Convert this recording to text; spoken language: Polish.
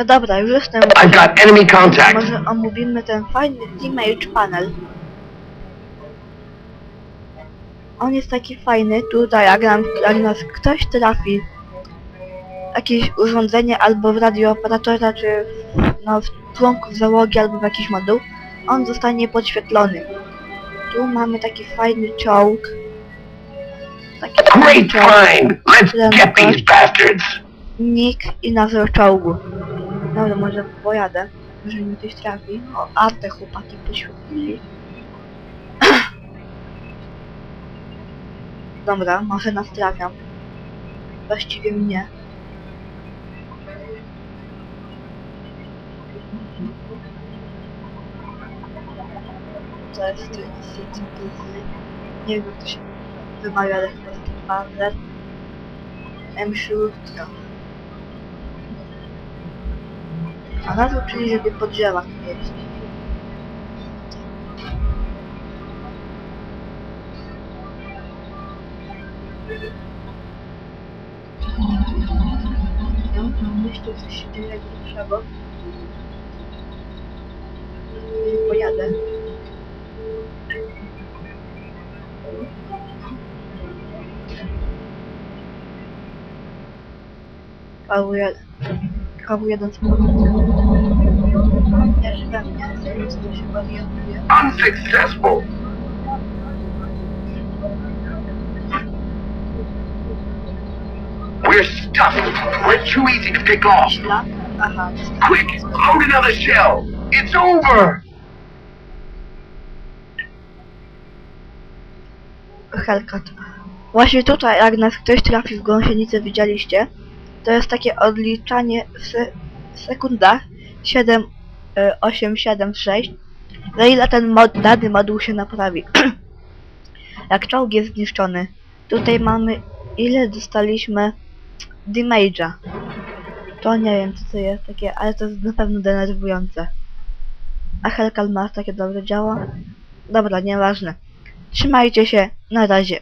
No dobra, już jestem. I've got enemy contact. Może omówimy ten fajny image panel. On jest taki fajny, tutaj jak, nam, jak nas ktoś trafi jakieś urządzenie albo w radiooperatora, czy w- no, w członków załogi albo w jakiś moduł, on zostanie podświetlony. Tu mamy taki fajny czołg. Taki fajny Great czołg. find. Let's get these bastards. Nick i nazwę czołgu. Dobra, może pojadę. Może mi ktoś trafi. O, a te chłopaki poświetli. Dobra, może nas. Właściwie mnie. To jest to jest Nie wiem, jak to się wymawia, ale chyba jest to M7. A na to czyli żeby po drzewach jeść. No, myślę, że coś się dzieje dłuższego. I pojadę. KW1. KW1 spokojnie. Ja żyłem, nie? Zaraz to się orientuję. Unsuccessful. We're stuffed. We're too easy to pick off. Aha, Quick, load another shell. It's over. Hellcat. Właśnie tutaj, jak nas ktoś trafi w gąsienicę, widzieliście, to jest takie odliczanie w, se w sekundach 7, y, 8, 7, 6, za ile ten mod, dany moduł się naprawi. jak czołg jest zniszczony, tutaj mamy ile dostaliśmy damage'a. To nie wiem co to jest takie, ale to jest na pewno denerwujące. A Hellcat ma takie dobre działa? Dobra, nieważne. Trzymajcie się, na razie.